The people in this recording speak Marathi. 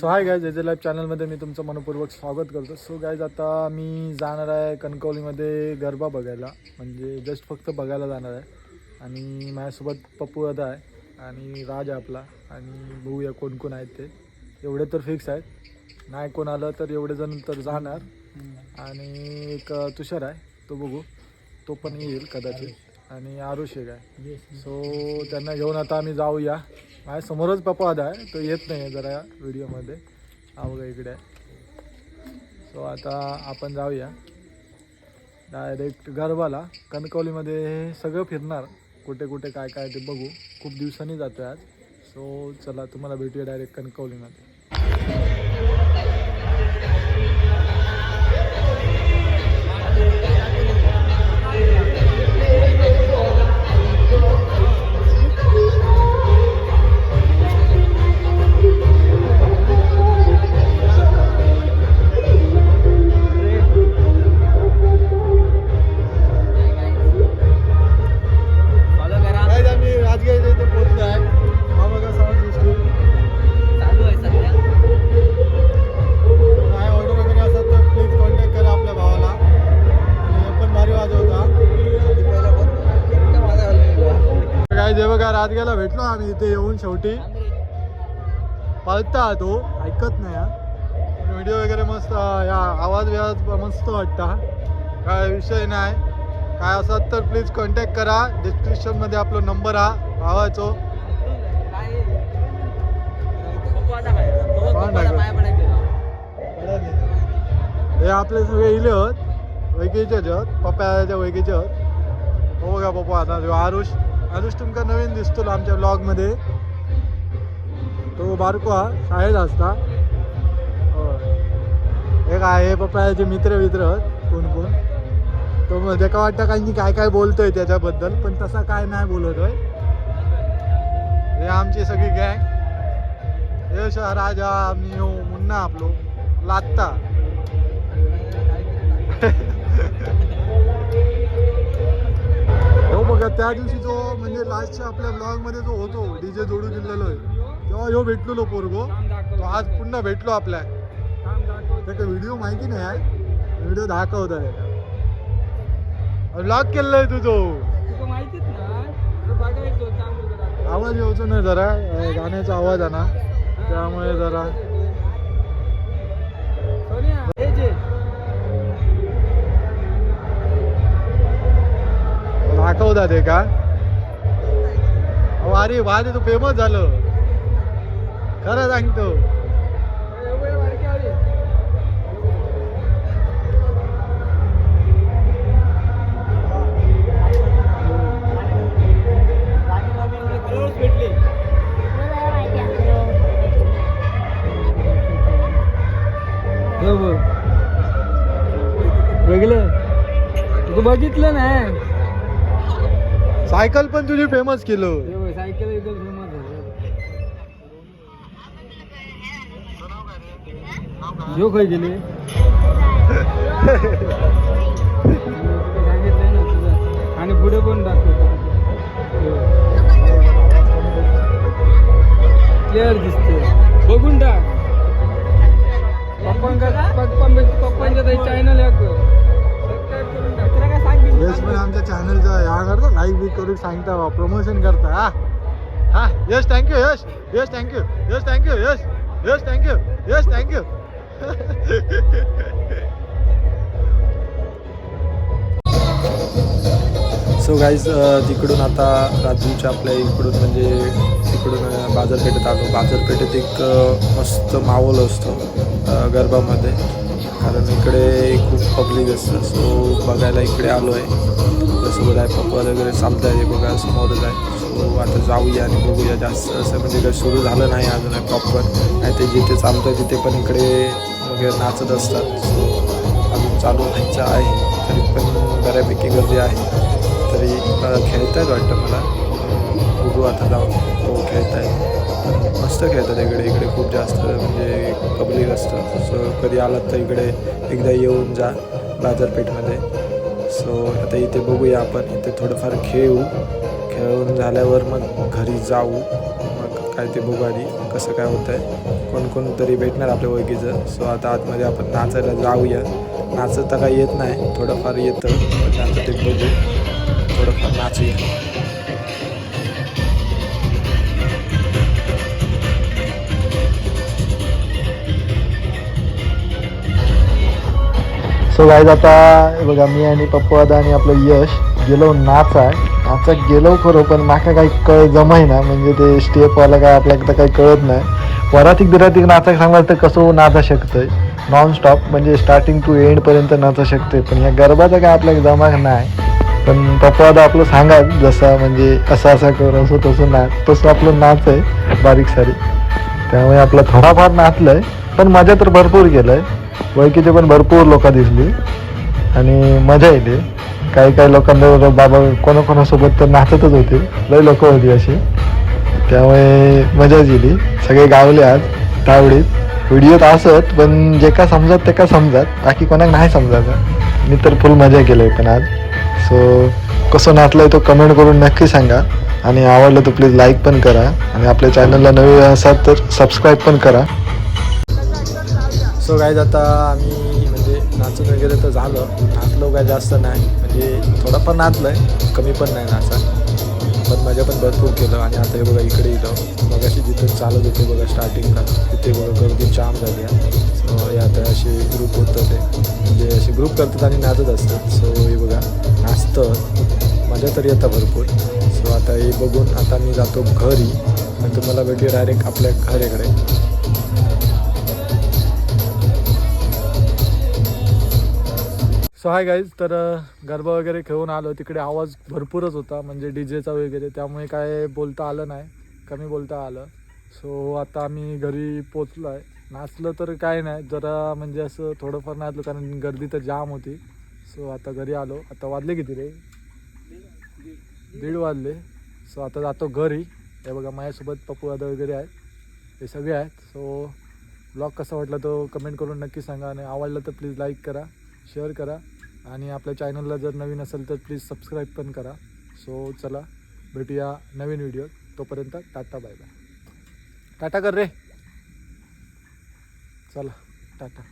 So hi guys AJ live चॅनलमध्ये मी तुमचं मनपूर्वक स्वागत करतो. सो गायज आता मी जाणार आहे कणकवलीमध्ये गरबा बघायला. म्हणजे जस्ट फक्त बघायला जाणार आहे. आणि माझ्यासोबत पप्पू दादा आहे आणि राज आहे आपला. आणि बघूया कोण कोण आहेत ते. एवढे तर फिक्स आहेत. नाही कोण आलं तर एवढे जण तर जाणार. आणि एक तुषार आहे तो बघू. तो पण येईल कदाचित. आणि आरुष एक आहे सो त्यांना घेऊन आता आम्ही जाऊया. माझ्या समोरच पप्पा आहे तो येत नाही आहे जरा व्हिडिओमध्ये. हा बघा इकडे. आहे सो आता आपण जाऊया. डायरेक्ट गरबाला. कणकवलीमध्ये सगळं फिरणार. कुठे कुठे काय काय ते बघू. खूप दिवसांनी जातो आज. सो चला तुम्हाला भेटूया डायरेक्ट कणकवलीमध्ये. काय जे बघा राजगडला भेटलो आम्ही इथे येऊन शेवटी. पळता तो. ऐकत नाही हा. व्हिडिओ वगैरे मस्त या आवाज बिवाज मस्त वाटता. काय विषय नाही. काय असत तर प्लीज कॉन्टॅक्ट करा. डिस्क्रिप्शनमध्ये आपला नंबर हा. भावाचो हे आपले सगळे इले होत वैकीचे होत पप्पाच्या वैकीचे होत हो बघा पप्पा आता आरुष. आरुष तुमका नवीन दिसतो आमच्या ब्लॉगमध्ये तो बारको हा शाळेत असता. एक आहे हे पप्पाचे मित्र मित्र कोण कोण. तो म्हणजे मग त्याका वाटतं काही काय काय बोलतोय त्याच्याबद्दल पण तसा काय नाही बोलतोय हे आमची सगळी गँग. यश राजा आम्ही हो, मुन्ना आपलो. लात्ता. त्या दिवशी जो म्हणजे लास्टच्या आपल्या ब्लॉगमध्ये जो होतो डीजे जोडून दिलेलो तेव्हा ह्यो भेटलेलो पोरगो. तो आज पुन्हा भेटलो आपल्या. त्याचा व्हिडिओ माहिती नाही आहे. व्हिडिओ दाखवत आहे. ब्लॉग केलेला आहे तुझो. आवाज येऊचो नाही जरा. गाण्याचा आवाज आहे ना. त्यामुळे जरा. दाखवता ते का? अरे वा तू फेमस झालं. खरं सांगतो. हो, हो. वेगळं. तू बघितलं नाही. सायकल पण तुझी फेमस केलं. सायकल एकदम फेमस जो खय गेले सांगितलंय ना तुझं आणि पुढे पण टाकतो क्लिअर दिसते बघून टाक. लाईक बी करून सांगता बा प्रमोशन करता हा. हा Yash thank you Yash Yash thank you Yash thank you Yash Yash thank you Yash thank you so guys तिकडून आता राजूच्या आपल्या इकडून म्हणजे तिकडून uh, बाजारपेठेत आलो. बाजारपेठेत एक uh, मस्त माहोल असतो uh, गरबामध्ये. कारण इकडे खूप पब्लिक असतं. सो बघायला इकडे आलो आहे. सोबत आहे पप्पा वगैरे चालतं आहे बघा समोरच आहे. सो आता जाऊया आणि बघूया जास्त असं म्हणजे काही सुरू झालं नाही अजून प्रॉपर नाही ते जिथे चालतं तिथे पण इकडे वगैरे नाचत असतात. सो अजून चालू व्हायचं आहे. तरी पण बऱ्यापैकी गर्दी आहे. तरी खेळत खेळतायत वाटतं मला. बघू आता जाऊन हो खेळत आहे मस्त खेळतात इकडे इकडे खूप जास्त म्हणजे पब्लिक असतं. सो कधी आलात तर इकडे एकदा येऊन जा बाजारपेठमध्ये. सो आता इथे बघूया आपण. इथे थोडंफार खेळू. खेळून झाल्यावर मग घरी जाऊ. मग काय ते बघू आधी कसं काय होतं आहे कोण कोण तरी भेटणार आपल्या ओळखीचं. सो आता आतमध्ये आपण नाचायला जाऊया. नाचता काही येत नाही. थोडंफार येतं. पण नाचत ते बघू. थोडंफार नाचूया. सो गाईज आता बघा मी आणि पप्पादा आणि आपलं यश. गेलो नाच. आहे नाचाक गेलो खरं पण माका काही कळ जमाय ना. म्हणजे ते स्टेपवाला काय आपल्याला तर काही कळत नाही. वरातीक बिरातीक नाचाक सांगाल तर कसं नाचा शकतंय? नॉन स्टॉप म्हणजे स्टार्टिंग टू एंडपर्यंत नाचा शकते पण या गरबाचं काय आपल्याला जमाक नाही. पण पप्पादा आपलं सांगा जसा म्हणजे असं असं कर असं तसं नाच तसं आपलं नाच आहे. बारीक सारीक. त्यामुळे आपलं थोडाफार आहे पण मजा तर भरपूर केलंय. वैकीचे पण भरपूर लोक दिसली. आणि मजा येते. काही काही लोकांना बाबा कोणाकोणासोबत तर नाचतच होते. लई लोक होती अशी. त्यामुळे मजाच येली सगळे गावले आज तावडीत. व्हिडिओत असत पण जे का समजत ते का समजत. बाकी कोणाक नाही समजायचं. मी तर फुल मजा केली पण आज. सो कसं नाचलंय तो कमेंट करून नक्की सांगा. आणि आवडलं तर प्लीज लाईक पण करा. आणि आपल्या चॅनलला नवीन असाल तर सबस्क्राईब पण करा. सो काय आता आम्ही म्हणजे नाचून वगैरे तर झालं. नाचलो काय जास्त नाही. म्हणजे थोडंफार नाचलं आहे कमी पण नाही नाचा पण मजा पण भरपूर केलं आणि आता हे बघा इकडे इथं. मग अशी जिथून चालत होते बघा स्टार्टिंगला तिथे बघा गर्दी जाम झाली सो हे आता असे ग्रुप होतं ते. म्हणजे असे ग्रुप करतात आणि नाचत असतात. सो हे बघा नाचतं. मजा तरी आता भरपूर. सो आता हे बघून आता मी जातो घरी. आणि तुम्हाला भेटूया डायरेक्ट आपल्या घराकडे. सो हाय गाईज तर गरबा वगैरे खेळून आलो. तिकडे आवाज भरपूरच होता म्हणजे डी जेचा वगैरे. त्यामुळे काय बोलता आलं नाही. कमी बोलता आलं. सो आता आम्ही घरी पोचलो आहे नाचलं तर काय नाही. जरा म्हणजे असं थोडंफार नाचलं कारण गर्दी तर जाम होती. सो आता घरी आलो. आता वाजले किती रे? दीड वाजले. सो आता जातो घरी. हे बघा माझ्यासोबत पप्पू दादा वगैरे आहेत. हे सगळे आहेत. सो ब्लॉग कसा वाटला तो कमेंट करून नक्की सांगा आणि आवडलं तर प्लीज लाईक करा. शेअर करा. आणि आपल्या चॅनलला जर नवीन असेल तर प्लीज सबस्क्राईब पण करा. सो चला भेटूया नवीन व्हिडिओ तोपर्यंत टाटा बाय बाय टाटा कर रे. चला टाटा.